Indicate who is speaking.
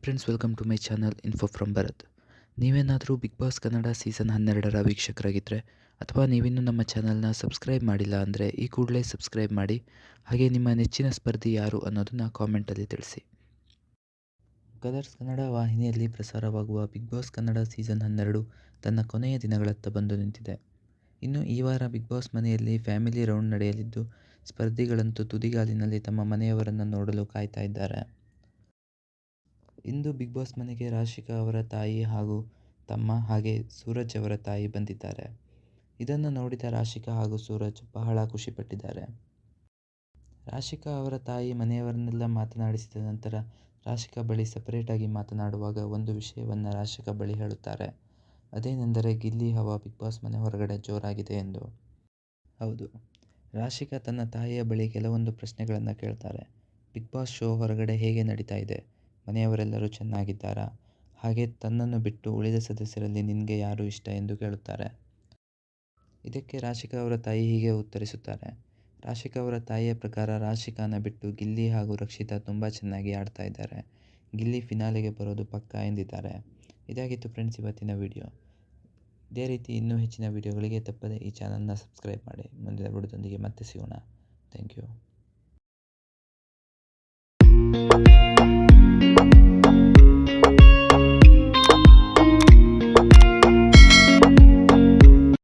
Speaker 1: Friends welcome to my channel info from Bharat ನೀವೇನಾದರೂ big boss Kannada season ಹನ್ನೆರಡರ ವೀಕ್ಷಕರಾಗಿದ್ದರೆ ಅಥವಾ ನೀವಿನ್ನೂ ನಮ್ಮ ಚಾನಲ್ನ ಸಬ್ಸ್ಕ್ರೈಬ್ ಮಾಡಿಲ್ಲ ಅಂದರೆ ಈ ಕೂಡಲೇ ಸಬ್ಸ್ಕ್ರೈಬ್ ಮಾಡಿ. ಹಾಗೆ ನಿಮ್ಮ ನೆಚ್ಚಿನ ಸ್ಪರ್ಧಿ ಯಾರು ಅನ್ನೋದನ್ನು ಕಾಮೆಂಟಲ್ಲಿ ತಿಳಿಸಿ. ಕಲರ್ಸ್ ಕನ್ನಡ ವಾಹಿನಿಯಲ್ಲಿ ಪ್ರಸಾರವಾಗುವ ಬಿಗ್ ಬಾಸ್ ಕನ್ನಡ ಸೀಸನ್ ಹನ್ನೆರಡು ತನ್ನ ಕೊನೆಯ ದಿನಗಳತ್ತ ಬಂದು ನಿಂತಿದೆ. ಇನ್ನು ಈ ವಾರ ಬಿಗ್ ಬಾಸ್ ಮನೆಯಲ್ಲಿ ಫ್ಯಾಮಿಲಿ ರೌಂಡ್ ನಡೆಯಲಿದ್ದು, ಸ್ಪರ್ಧಿಗಳಂತೂ ತುದಿಗಾಲಿನಲ್ಲಿ ತಮ್ಮ ಮನೆಯವರನ್ನು ನೋಡಲು ಕಾಯ್ತಾ ಇದ್ದಾರೆ. ಇಂದು ಬಿಗ್ ಬಾಸ್ ಮನೆಗೆ ರಾಶಿಕಾ ಅವರ ತಾಯಿ ಹಾಗೂ ತಮ್ಮ ಹಾಗೆ ಸೂರಜ್ ಅವರ ತಾಯಿ ಬಂದಿದ್ದಾರೆ. ಇದನ್ನು ನೋಡಿದ ರಾಶಿಕಾ ಹಾಗೂ ಸೂರಜ್ ಬಹಳ ಖುಷಿಪಟ್ಟಿದ್ದಾರೆ. ರಾಶಿಕಾ ಅವರ ತಾಯಿ ಮನೆಯವರನ್ನೆಲ್ಲ ಮಾತನಾಡಿಸಿದ ನಂತರ ರಾಶಿಕಾ ಬಳಿ ಸಪರೇಟಾಗಿ ಮಾತನಾಡುವಾಗ ಒಂದು ವಿಷಯವನ್ನು ರಾಶಿಕಾ ಬಳಿ ಹೇಳುತ್ತಾರೆ. ಅದೇನೆಂದರೆ, ಗಿಲ್ಲಿ ಹವಾ ಬಿಗ್ ಬಾಸ್ ಮನೆ ಹೊರಗಡೆ ಜೋರಾಗಿದೆ ಎಂದು. ಹೌದು. ರಾಶಿಕಾ ತನ್ನ ತಾಯಿಯ ಬಳಿ ಕೆಲವೊಂದು ಪ್ರಶ್ನೆಗಳನ್ನು ಕೇಳ್ತಾರೆ. ಬಿಗ್ ಬಾಸ್ ಶೋ ಹೊರಗಡೆ ಹೇಗೆ ನಡೀತಾ ಇದೆ? ಮನೆಯವರೆಲ್ಲರೂ ಚೆನ್ನಾಗಿದ್ದಾರಾ? ಹಾಗೆ ತನ್ನನ್ನು ಬಿಟ್ಟು ಉಳಿದ ಸದಸ್ಯರಲ್ಲಿ ನಿನಗೆ ಯಾರು ಇಷ್ಟ ಎಂದು ಕೇಳುತ್ತಾರೆ. ಇದಕ್ಕೆ ರಾಶಿಕಾ ಅವರ ತಾಯಿ ಹೀಗೆ ಉತ್ತರಿಸುತ್ತಾರೆ. ರಾಶಿಕಾ ಅವರ ತಾಯಿಯ ಪ್ರಕಾರ ರಾಶಿಕಾನ ಬಿಟ್ಟು ಗಿಲ್ಲಿ ಹಾಗೂ ರಕ್ಷಿತಾ ತುಂಬ ಚೆನ್ನಾಗಿ ಆಡ್ತಾ ಇದ್ದಾರೆ. ಗಿಲ್ಲಿ ಫಿನಾಲೆಗೆ ಬರೋದು ಪಕ್ಕಾ ಎಂದಿದ್ದಾರೆ. ಇದಾಗಿತ್ತು ಫ್ರೆಂಡ್ಸ್ ಇವತ್ತಿನ ವಿಡಿಯೋ. ಇದೇ ರೀತಿ ಇನ್ನೂ ಹೆಚ್ಚಿನ ವಿಡಿಯೋಗಳಿಗೆ ತಪ್ಪದೆ ಈ ಚಾನಲ್ನ ಸಬ್ಸ್ಕ್ರೈಬ್ ಮಾಡಿ. ಮುಂದಿನ ವಿಡಿಯೋದೊಂದಿಗೆ ಮತ್ತೆ ಸಿಗೋಣ. Thank you.